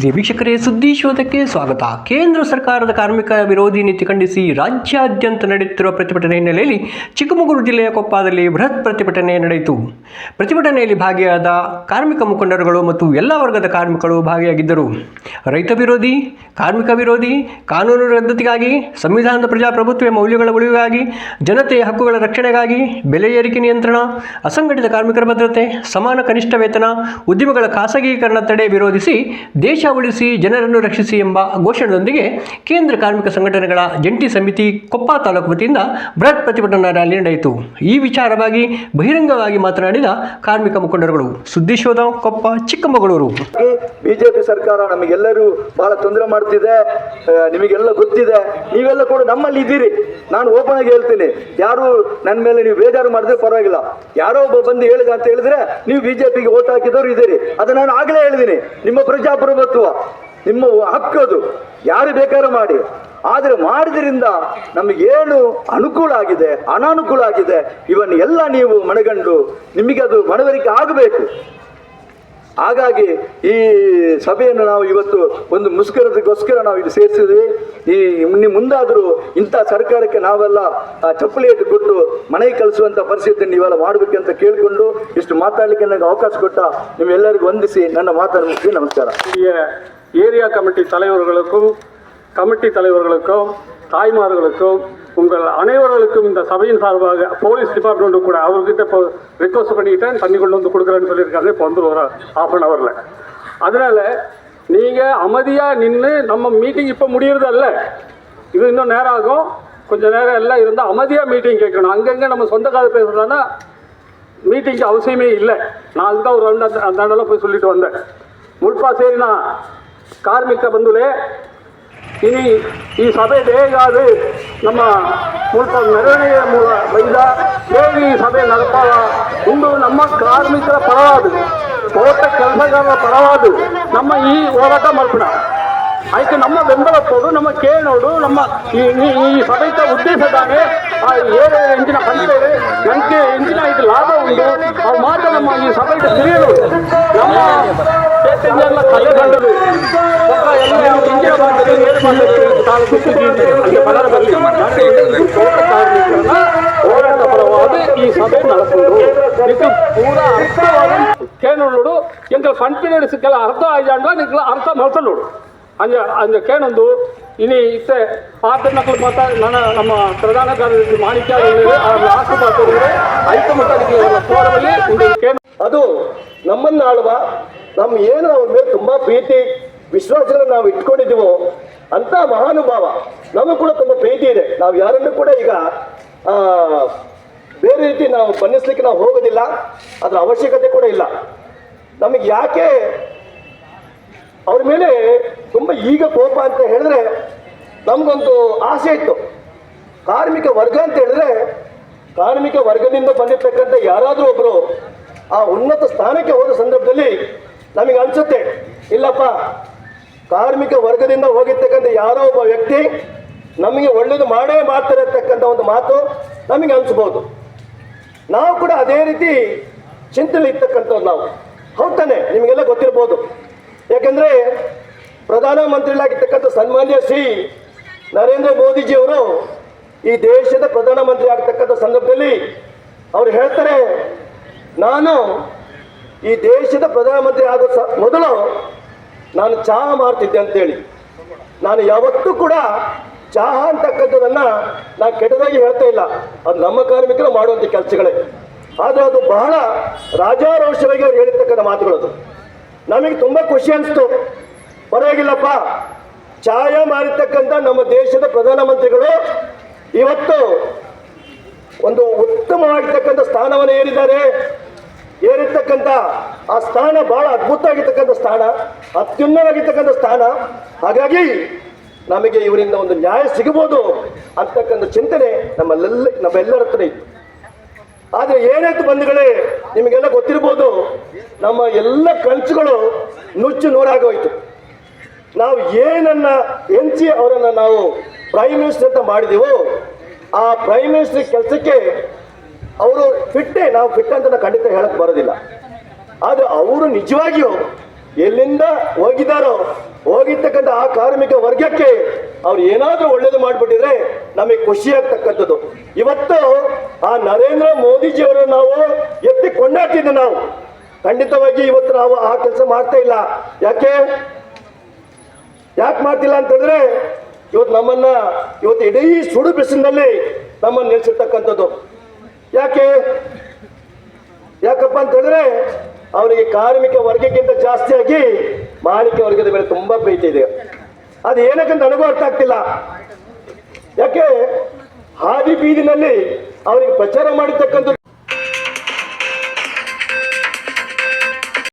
ಪ್ರಿಯ ವೀಕ್ಷಕರೇ ಸುದ್ದಿ ಶೋಧಕ್ಕೆ ಸ್ವಾಗತ. ಕೇಂದ್ರ ಸರ್ಕಾರದ ಕಾರ್ಮಿಕ ವಿರೋಧಿ ನೀತಿ ಖಂಡಿಸಿ ರಾಜ್ಯಾದ್ಯಂತ ನಡೆಯುತ್ತಿರುವ ಪ್ರತಿಭಟನೆ ಹಿನ್ನೆಲೆಯಲ್ಲಿ ಚಿಕ್ಕಮಗಳೂರು ಜಿಲ್ಲೆಯ ಕೊಪ್ಪದಲ್ಲಿ ಬೃಹತ್ ಪ್ರತಿಭಟನೆ ನಡೆಯಿತು. ಪ್ರತಿಭಟನೆಯಲ್ಲಿ ಭಾಗಿಯಾದ ಕಾರ್ಮಿಕ ಮುಖಂಡರುಗಳು ಮತ್ತು ಎಲ್ಲ ವರ್ಗದ ಕಾರ್ಮಿಕರು ಭಾಗಿಯಾಗಿದ್ದರು. ರೈತ ವಿರೋಧಿ, ಕಾರ್ಮಿಕ ವಿರೋಧಿ, ಕಾನೂನು ರದ್ದತಿಗಾಗಿ, ಸಂವಿಧಾನದ ಪ್ರಜಾಪ್ರಭುತ್ವ ಮೌಲ್ಯಗಳ ಉಳಿವಿಗಾಗಿ ಜನತೆಯ ಹಕ್ಕುಗಳ ರಕ್ಷಣೆಗಾಗಿ, ಬೆಲೆ ಏರಿಕೆ ನಿಯಂತ್ರಣ, ಅಸಂಘಟಿತ ಕಾರ್ಮಿಕರ ಭದ್ರತೆ, ಸಮಾನ ಕನಿಷ್ಠ ವೇತನ, ಉದ್ಯಮಗಳ ಖಾಸಗೀಕರಣ ತಡೆ ವಿರೋಧಿಸಿ ದೇಶ ಉಳಿಸಿ, ಜನರನ್ನು ರಕ್ಷಿಸಿ ಎಂಬ ಘೋಷಣೆಯೊಂದಿಗೆ ಕೇಂದ್ರ ಕಾರ್ಮಿಕ ಸಂಘಟನೆಗಳ ಜಂಟಿ ಸಮಿತಿ ಕೊಪ್ಪ ತಾಲೂಕು ವತಿಯಿಂದ ಬೃಹತ್ ಪ್ರತಿಭಟನಾ ರ್ಯಾಲಿ ನಡೆಯಿತು. ಈ ವಿಚಾರವಾಗಿ ಬಹಿರಂಗವಾಗಿ ಮಾತನಾಡಿದ ಕಾರ್ಮಿಕ ಮುಖಂಡರುಗಳು ಸುದ್ದಿಶೋಧ ಕೊಪ್ಪ, ಚಿಕ್ಕಮಗಳೂರು. ಬಿಜೆಪಿ ಸರ್ಕಾರ ನಮಗೆಲ್ಲರೂ ಬಹಳ ತೊಂದರೆ ಮಾಡ್ತಿದೆ ನಿಮಗೆಲ್ಲ ಗೊತ್ತಿದೆ, ನೀವೆಲ್ಲ ಕೂಡ ನಮ್ಮಲ್ಲಿ ಇದ್ದೀರಿ. ನಾನು ಓಪನ್ ಆಗಿ ಹೇಳ್ತೀನಿ. ಯಾರು ನನ್ನ ಮೇಲೆ ನೀವು ಬೇಜಾರು ಮಾಡಿದ್ರೆ ಪರವಾಗಿಲ್ಲ. ಯಾರೋ ಒಬ್ಬ ಬಂದು ಹೇಳಿದ ಅಂತ ಹೇಳಿದ್ರೆ ನೀವು ಬಿಜೆಪಿಗೆ ಓಟ್ ಹಾಕಿದವರು ಇದ್ದೀರಿ. ಅದು ನಾನು ಆಗಲೇ ಹೇಳಿದ್ದೀನಿ. ನಿಮ್ಮ ಪ್ರಜಾಪ್ರಭುತ್ವ, ನಿಮ್ಮ ಹಕ್ಕು ಅದು. ಯಾರು ಬೇಕಾದ್ರೂ ಮಾಡಿ. ಆದರೆ ಮಾಡಿದ್ರಿಂದ ನಮಗೇನು ಅನುಕೂಲ ಆಗಿದೆ, ಅನಾನುಕೂಲ ಆಗಿದೆ ಇವನ್ ಎಲ್ಲ ನೀವು ಮನಗಂಡು ನಿಮಗೆ ಅದು ಮನವರಿಕೆ ಆಗಬೇಕು. ಹಾಗಾಗಿ ಈ ಸಭೆಯನ್ನು ನಾವು ಇವತ್ತು ಒಂದು ಮುಷ್ಕರದಕ್ಕೋಸ್ಕರ ನಾವು ಇದು ಸೇರಿಸಿದ್ವಿ ಈ ಇನ್ನು ಮುಂದಾದರೂ ಇಂಥ ಸರ್ಕಾರಕ್ಕೆ ನಾವೆಲ್ಲ ಆ, ಚಪ್ಪಲಿ ಎತ್ತು ಕೊಟ್ಟು ಮನೆಗೆ ಕಳಿಸುವಂಥ ಪರಿಸ್ಥಿತಿ ನೀವೆಲ್ಲ ಮಾಡಬೇಕಂತ ಕೇಳಿಕೊಂಡು ಇಷ್ಟು ಮಾತಾಡಲಿಕ್ಕೆ ನನಗೆ ಅವಕಾಶ ಕೊಟ್ಟ ನಿಮ್ಮೆಲ್ಲರಿಗೂ ವಂದಿಸಿ ನನ್ನ ಮಾತನ್ನು ಮುಗಿಸಿ ನಮಸ್ಕಾರ இங்கே ஏரியா கமிட்டி தலைவர்களுக்கும் கமிட்டி தலைவர்களுக்கும் தாய்மார்களுக்கும் உங்கள் அனைவர்களுக்கும் இந்த சபையின் சார்பாக போலீஸ் டிபார்ட்மெண்ட்டு கூட அவர்கிட்ட இப்போ ரிக்வஸ்ட் பண்ணிக்கிட்டேன் தண்ணி கொண்டு வந்து கொடுக்குறேன்னு சொல்லியிருக்காங்க இப்போ வந்து ஒரு ஆஃப் அன் ஹவரில் அதனால் நீங்கள் அமைதியாக நின்று நம்ம மீட்டிங் இப்போ முடியறது அல்ல இது இன்னும் நேரம் ஆகும் கொஞ்சம் நேரம் எல்லாம் இருந்தால் அமைதியாக மீட்டிங் கேட்கணும் அங்கங்கே நம்ம சொந்த காது பேசுகிறோன்னா மீட்டிங்க்கு அவசியமே இல்லை நான் அதுதான் ஒரு ரெண்டு அந்த அந்த இடம்லாம் போய் சொல்லிட்டு வந்தேன் ಮುಲ್ಪ ಸೇರಿನ ಕಾರ್ಮಿಕ ಬಂಧುಗಳೇ ಇನಿ ಈ ಸಭೆ ಬೇಗಾದು ನಮ್ಮ ಮೂಲಕ ಮೆರವಣಿಗೆಯ ಮೂಲ ಬೈದ ಸಭೆ ನಡೆತಾವ ಇಂದು ನಮ್ಮ ಕಾರ್ಮಿಕರ ಪರವಾದು ತೋಟ ಕೆಲಸಗಾರರ ಪರವಾದು ನಮ್ಮ ಈ ಹೋರಾಟ ಮಾಡ್ಬಿಡ. ಅದಕ್ಕೆ ನಮ್ಮ ಬೆಂಬಲ ಕೊಡು, ನಮ್ಮ ಕೇಳೋಡು ನಮ್ಮ ಈ ಈ- ಸಭೆಯ ಉದ್ದೇಶದಾಗೆ ಆ ಏಳು ಇಂಚಿನ ಪಂಚಾಯತ್ ನನಗೆ ಇಂಚಿನ ಇದು ಲಾಭ ಉಂಟು. ಅವು ಮಾತ್ರ ನಮ್ಮ ಈ ಸಭೆಯ ತಿಳಿಯೋದು ನಮ್ಮ ಎಲ್ಲ ಕಲೆ ಕಂಡದು ಒಬ್ಬ ಎಲ್ಲ ಹೋರಾಟ ಪರವಾಗಿ ಈ ಸಭೆ ನಡೆಸುವುದು ಇದು ಪೂರ ಅರ್ಥವಾದ ಕೇಳೋಡು ಕಾನ್ಫಿಡೆನ್ಸ್ ಕೆಲ ಅರ್ಥ ಆಯ್ದಾಂಡ ಅರ್ಥ ನೋಡು ಅಂಜ ಅಂಜ ಕೇಳೊಂದು ಇನಿ ಇತ್ತೆ ಪಾತ್ರ ಮಕ್ಕಳು ನನ್ನ ನಮ್ಮ ಪ್ರಧಾನ ಕಾರ್ಯದರ್ಶಿ ಮಾಣಿಕ್ಯ ಅದು ನಮ್ಮನ್ನ ಆಳುವ ನಮ್ಮ ಏನು ಅವ್ರ ಮೇಲೆ ತುಂಬಾ ಪ್ರೀತಿ ವಿಶ್ವಾಸಗಳನ್ನು ನಾವು ಇಟ್ಕೊಂಡಿದ್ದೀವೋ ಅಂತ ಮಹಾನುಭಾವ. ನಮಗೂ ಕೂಡ ತುಂಬ ಪ್ರೀತಿ ಇದೆ. ನಾವು ಯಾರನ್ನು ಕೂಡ ಈಗ ಬೇರೆ ರೀತಿ ನಾವು ಬಣ್ಣಿಸ್ಲಿಕ್ಕೆ ನಾವು ಹೋಗೋದಿಲ್ಲ. ಅದರ ಅವಶ್ಯಕತೆ ಕೂಡ ಇಲ್ಲ. ನಮಗೆ ಯಾಕೆ, ಅವ್ರ ಮೇಲೆ ತುಂಬ ಈಗ ಕೋಪ ಅಂತ ಹೇಳಿದ್ರೆ ನಮಗೊಂದು ಆಸೆ ಇತ್ತು. ಕಾರ್ಮಿಕ ವರ್ಗ ಅಂತ ಹೇಳಿದ್ರೆ, ಕಾರ್ಮಿಕ ವರ್ಗದಿಂದ ಬಂದಿರ್ತಕ್ಕಂಥ ಯಾರಾದರೂ ಒಬ್ಬರು ಆ ಉನ್ನತ ಸ್ಥಾನಕ್ಕೆ ಹೋದ ಸಂದರ್ಭದಲ್ಲಿ ನಮಗೆ ಅನ್ಸುತ್ತೆ, ಇಲ್ಲಪ್ಪ ಕಾರ್ಮಿಕ ವರ್ಗದಿಂದ ಹೋಗಿರ್ತಕ್ಕಂಥ ಯಾರೋ ಒಬ್ಬ ವ್ಯಕ್ತಿ ನಮಗೆ ಒಳ್ಳೇದು ಮಾಡೇ ಮಾಡ್ತಾರೆ ಒಂದು ಮಾತು ನಮಗೆ ಅನಿಸ್ಬೋದು. ನಾವು ಕೂಡ ಅದೇ ರೀತಿ ಚಿಂತನೆ ಇರ್ತಕ್ಕಂಥವ್ರು ನಾವು. ಹೌದಾನೆ ನಿಮಗೆಲ್ಲ ಗೊತ್ತಿರ್ಬೋದು. ಯಾಕಂದ್ರೆ ಪ್ರಧಾನಮಂತ್ರಿಗಳಾಗಿರ್ತಕ್ಕಂಥ ಸನ್ಮಾನ್ಯ ಶ್ರೀ ನರೇಂದ್ರ ಮೋದಿಜಿಯವರು ಈ ದೇಶದ ಪ್ರಧಾನಮಂತ್ರಿ ಆಗ್ತಕ್ಕಂಥ ಸಂದರ್ಭದಲ್ಲಿ ಅವರು ಹೇಳ್ತಾರೆ, ನಾನು ಈ ದೇಶದ ಪ್ರಧಾನಮಂತ್ರಿ ಆದ ಮೊದಲು ನಾನು ಚಹಾ ಮಾಡ್ತಿದ್ದೆ ಅಂತೇಳಿ. ನಾನು ಯಾವತ್ತೂ ಕೂಡ ಚಹಾ ಅಂತಕ್ಕಂಥದ್ದನ್ನ ನಾನು ಕೆಟ್ಟದಾಗಿ ಹೇಳ್ತಾ ಇಲ್ಲ. ಅದು ನಮ್ಮ ಕಾರ್ಮಿಕರು ಮಾಡುವಂಥ ಕೆಲಸಗಳೇ. ಆದರೆ ಅದು ಬಹಳ ರಾಜಾರೋಷವಾಗಿ ಅವ್ರು ಹೇಳಿರ್ತಕ್ಕಂಥ ಮಾತುಗಳದು ನಮಗೆ ತುಂಬ ಖುಷಿ ಅನಿಸ್ತು. ಪರವಾಗಿಲ್ಲಪ್ಪ. ಛಾಯ ಮಾರಿರ್ತಕ್ಕಂಥ ನಮ್ಮ ದೇಶದ ಪ್ರಧಾನಮಂತ್ರಿಗಳು ಇವತ್ತು ಒಂದು ಉತ್ತಮವಾಗಿರ್ತಕ್ಕಂಥ ಸ್ಥಾನವನ್ನು ಏರಿದ್ದಾರೆ. ಏರಿರ್ತಕ್ಕಂಥ ಆ ಸ್ಥಾನ ಬಹಳ ಅದ್ಭುತವಾಗಿರ್ತಕ್ಕಂಥ ಸ್ಥಾನ, ಅತ್ಯುನ್ನತವಾಗಿರ್ತಕ್ಕಂಥ ಸ್ಥಾನ. ಹಾಗಾಗಿ ನಮಗೆ ಇವರಿಂದ ಒಂದು ನ್ಯಾಯ ಸಿಗಬಹುದು ಅಂತಕ್ಕಂಥ ಚಿಂತನೆ ನಮ್ಮಲ್ಲೆಲ್ಲ, ನಮ್ಮೆಲ್ಲರ ಹತ್ರ ಇತ್ತು. ಆದರೆ ಏನಾಯ್ತು ಬಂಧುಗಳೇ, ನಿಮಗೆಲ್ಲ ಗೊತ್ತಿರ್ಬೋದು, ನಮ್ಮ ಎಲ್ಲ ಕನಸುಗಳು ನುಚ್ಚು ನೂರಾಗೋಯ್ತು ನಾವು ಏನನ್ನ ಎಂಚಿ ಅವರನ್ನ ನಾವು ಪ್ರೈಮ್ ಮಿನಿಸ್ಟರ್ ಅಂತ ಮಾಡಿದೆವೋ, ಆ ಪ್ರೈಮ್ ಮಿನಿಸ್ಟರ್ ಕೆಲಸಕ್ಕೆ ಅವರು ಫಿಟ್ಟೆ ನಾವು ಫಿಟ್ ಅಂತ ಖಂಡಿತ ಹೇಳಕ್ ಬರೋದಿಲ್ಲ. ಆದರೆ ಅವರು ನಿಜವಾಗಿಯೂ ಎಲ್ಲಿಂದ ಹೋಗಿದ್ದಾರೋ, ಹೋಗಿರ್ತಕ್ಕಂಥ ಆ ಕಾರ್ಮಿಕ ವರ್ಗಕ್ಕೆ ಅವ್ರು ಏನಾದ್ರೂ ಒಳ್ಳೇದು ಮಾಡಿಬಿಟ್ಟಿದ್ರೆ ನಮಗೆ ಖುಷಿ ಆಗ್ತಕ್ಕಂಥದ್ದು ಇವತ್ತು ಆ ನರೇಂದ್ರ ಮೋದಿಜಿಯವರು ನಾವು ಎತ್ತಿ ಕೊಂಡಾಡ್ತಿದ್ದೆ ನಾವು. ಖಂಡಿತವಾಗಿ ಇವತ್ತು ನಾವು ಆ ಕೆಲಸ ಮಾಡ್ತಾ ಇಲ್ಲ. ಯಾಕೆ? ಯಾಕೆ ಮಾಡ್ತಿಲ್ಲ ಅಂತಂದ್ರೆ ಇವತ್ತು ನಮ್ಮನ್ನ ಇವತ್ತು ಇಡೀ ಸುಡು ಬಿಸಿಲಿನಲ್ಲಿ ನಮ್ಮನ್ನು ನಿಲ್ಸಿರ್ತಕ್ಕಂಥದ್ದು. ಯಾಕೆ? ಯಾಕಪ್ಪ ಅಂತ ಹೇಳಿದ್ರೆ ಅವರಿಗೆ ಕಾರ್ಮಿಕ ವರ್ಗಕ್ಕಿಂತ ಜಾಸ್ತಿಯಾಗಿ ಮಾಲೀಕ ವರ್ಗದ ಮೇಲೆ ತುಂಬಾ ಪ್ರೀತಿ ಇದೆ. ಅದು ಏನಕ್ಕಂತ ನನಗೂ ಅರ್ಥ ಆಗ್ತಿಲ್ಲ. ಯಾಕೆ? ಹಾದಿ ಬೀದಿನಲ್ಲಿ ಅವರಿಗೆ ಪ್ರಚಾರ ಮಾಡಿರ್ತಕ್ಕಂಥ